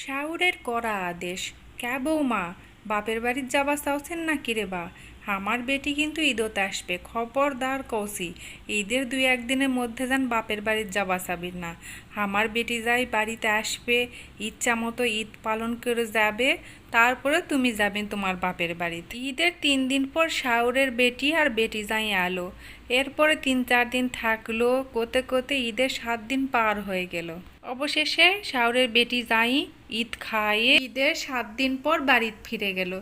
শাউরের করা আদেশ। ক্যা বৌমা, বাপের বাড়ির যাবা চাওছেন না কিরে বা? আমার বেটি কিন্তু ঈদত আসবে, খবরদার কৌশি। ঈদের দুই একদিনের মধ্যে যান বাপের বাড়ির যাবা চাবির না। আমার বেটি যাই বাড়িতে আসবে, ইচ্ছা মতো ঈদ পালন করে যাবে, তারপরে তুমি যাবেন তোমার বাপের বাড়িতে। ঈদের তিন দিন পর শাওরের বেটি আর বেটি যাই আলো এরপরে তিন চার দিন থাকল, কোতে কোতে ঈদের সাত দিন পার হয়ে গেল। অবশেষে শাওরের বেটি যাই ঈদ খাইয়ে ঈদের সাত দিন পর বাড়িত ফিরে গেল।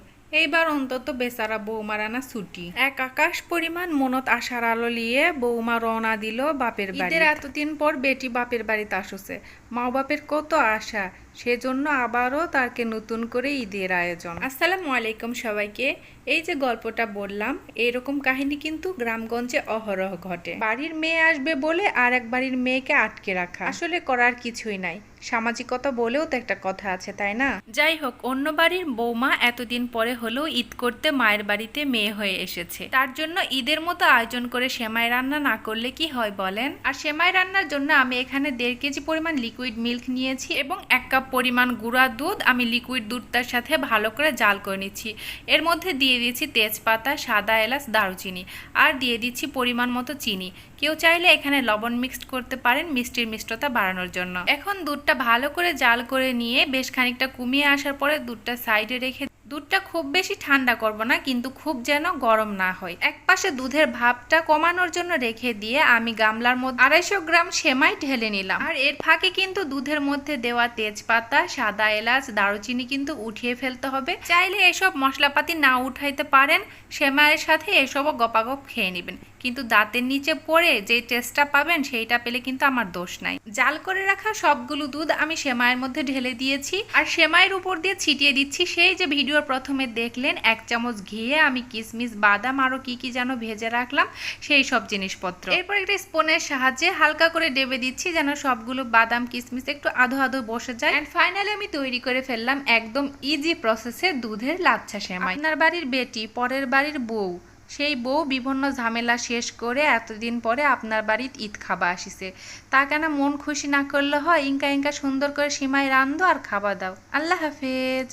এইবার অন্তত বেচারা বৌমার আনা ছুটি। এক আকাশ পরিমাণ মনত আশার আলো নিয়ে বৌমা রওনা দিল বাপের বাড়ি এতদিন পর বেটি বাপের বাড়িতে আসছে। মা বাপের কত আশা। সেজন্য আবারও তারকে নতুন করে ঈদের আয়োজন। আসসালামু আলাইকুম সবাইকে। এই যে গল্পটা বললাম, এরকম কাহিনী কিন্তু গ্রামগঞ্জে অহরহ ঘটে। বাড়ির মেয়ে আসবে বলে আর এক বাড়ির মেয়েকে আটকে রাখা। আসলে করার কিছুই নাই। সামাজিকতা বলেও তো একটা কথা আছে, তাই না? যাই হোক, অন্য বাড়ির বৌমা এতদিন পরে হলেও ঈদ করতে মায়ের বাড়িতে মেয়ে হয়ে এসেছে। তার জন্য ঈদের মতো আয়োজন করে সেমাই রান্না না করলে কি হয় বলেন? আর সেমাই রান্নার জন্য আমি এখানে দেড় কেজি পরিমাণ লিকুইড মিল্ক নিয়েছি এবং এক কাপ পরিমাণ গুঁড়া দুধ আমি লিকুইড দুধটার সাথে ভালো করে জাল করে নিচ্ছি। এর মধ্যে দিয়ে দিয়েছি তেজপাতা, সাদা এলাচ, দারুচিনি আর দিয়ে দিচ্ছি পরিমাণ মতো চিনি। কেউ চাইলে এখানে লবণ মিক্সড করতে পারেন মিষ্টির মিষ্টতা বাড়ানোর জন্য। এখন দুধটা ভালো করে জাল করে নিয়ে বেশ খানিকটা কমিয়ে আসার পরে দুধটা সাইডে রেখে দুধটা খুব বেশি ঠান্ডা করব না, কিন্তু খুব যেন গরম না হয়। এক পাশে দুধের ভাবটা কমানোর জন্য রেখে দিয়ে আমি গামলার মধ্যে আড়াইশো গ্রাম সেমাই ঢেলে নিলাম। আর এর ফাঁকে কিন্তু দুধের মধ্যে দেওয়া তেজপাতা, সাদা এলাচ, দারুচিনি কিন্তু উঠিয়ে ফেলতে হবে। চাইলে এসব মশলাপাতি না উঠাইতে পারেন, সেমাইয়ের সাথে এসবও গপাগপ খেয়ে নেবেন। কিন্তু দাঁতের নিচে পড়ে যে টেস্টটা পাবেন সেইটা পেলে কিন্তু আমার দোষ নাই। জাল করে রাখা সবগুলো দুধ আমি সেমাইয়ের মধ্যে ঢেলে দিয়েছি। আর সেমাইয়ের উপর দিয়ে ছিটিয়ে দিচ্ছি সেই যে ভিডিওর প্রথমে দেখলেন, এক চামচ ঘিয়ে আমি কিশমিশ বাদাম আরও কি কি যেন ভেজে রাখলাম, সেই সব জিনিসপত্র। এরপর একটা স্পুনের সাহায্যে হালকা করে ডেবে দিচ্ছি যেন সবগুলো বাদাম কিশমিশ একটু আধো আধো বসে যায়। অ্যান্ড ফাইনালি আমি তৈরি করে ফেললাম একদম ইজি প্রসেসে দুধের লাচ্ছা সেমাই। আপনার বাড়ির বেটি, পরের বাড়ির বউ সেই বউ বিভিন্ন ঝামেলা শেষ করে এতদিন পরে আপনার বাড়ির ঈদ খাবা আসিছে। তা কেন মন খুশি না করলে হয়? ইনকা ইনকা সুন্দর করে সীমায় রান্ধো আর খাবার দাও। আল্লাহ হাফেজ।